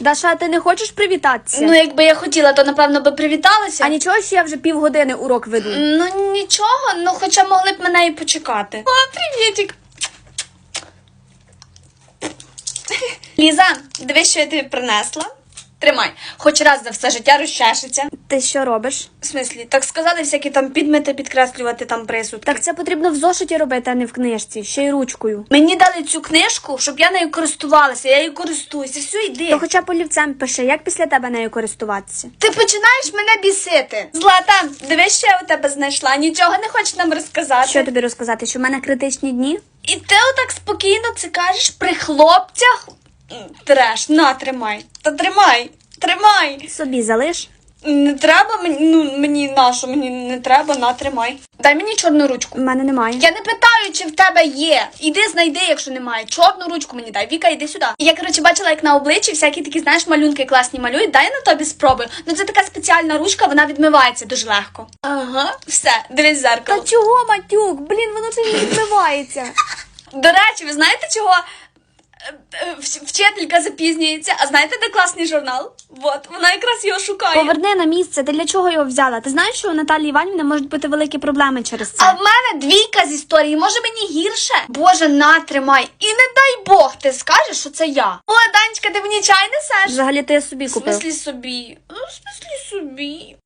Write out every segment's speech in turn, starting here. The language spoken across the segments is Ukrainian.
Даша, ти не хочеш привітатися? Ну, якби я хотіла, то напевно би привіталася. а нічого, що я вже півгодини урок веду. Ну нічого, ну хоча могли б мене і почекати. О, привітик. Ліза, дивись, що я тобі принесла. Тримай, хоч раз за все життя розчешеться. Ти що робиш? В смислі, так сказали всякі там підмети підкреслювати там присудки. Так це потрібно в зошиті робити, а не в книжці, ще й ручкою. Мені дали цю книжку, щоб я нею користувалася, я її користуюся. Все, йди. То хоча б олівцем пиши, як після тебе нею користуватися. Ти починаєш мене бісити. Злата, дивись, що я у тебе знайшла. Нічого не хочеш нам розказати. Що тобі розказати, що в мене критичні дні? І ти отак спокійно це кажеш при хлопцях? Треш, на, тримай. Та тримай, тримай. Собі залиш. Не треба мені, ну мені на що, мені не треба, на, тримай. Дай мені чорну ручку. У мене немає. Я не питаю, чи в тебе є. Іди знайди, якщо немає. Чорну ручку мені дай. Віка, іди сюди. Я коротше бачила, як на обличчі всякі такі, знаєш, малюнки класні малюють. Дай на тобі спробую. Ну це така спеціальна ручка, вона відмивається дуже легко. Ага, все, дивись в зеркало. Та чого, матюк? Блін, воно ж не відбивається. До речі, ви знаєте, чого вчителька запізнюється? А знаєте, де класний журнал? От, вона якраз його шукає. Поверни на місце, ти для чого його взяла? Ти знаєш, що у Наталії Іванівни можуть бути великі проблеми через це? А в мене двійка з історії, може мені гірше? Боже, на, тримай. І не дай Бог, ти скажеш, що це я. О, Данечка, ти мені чай несеш? Взагалі ти собі В смислі собі? Ну, в смислі собі.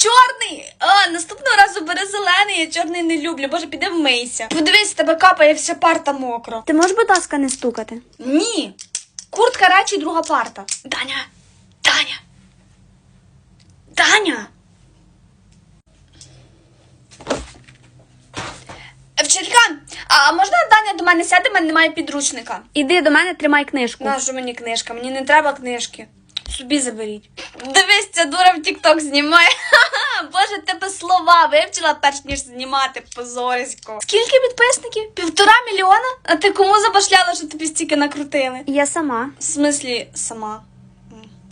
Чорний. А, наступного разу бери зелений, я чорний не люблю. Боже, піди вмийся. Подивись, тебе капає вся парта мокро. Ти можеш, будь ласка, не стукати? Ні. Куртка речі, друга парта. Даня. Даня. Даня. Вчителька, а можна Даня до мене сяде, в мене немає підручника. Іди до мене, тримай книжку. Нащо мені книжка? Мені не треба книжки. Собі заберіть. Дивись, ця дура в Тік-Ток знімає. Боже, тебе слова вивчила, перш ніж знімати позорисько. Скільки підписників? Півтора мільйона? А ти кому забашляла, що тобі стільки накрутили? Я сама. В смислі, сама.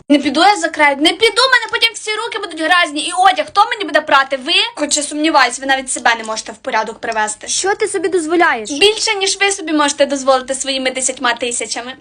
Не піду я за край. Не піду, мене потім всі руки будуть грязні. І одяг хто мені буде прати? Ви? Хоча сумніваюсь, ви навіть себе не можете в порядок привести. Що ти собі дозволяєш? Більше, ніж ви собі можете дозволити своїми десятьма тисячами.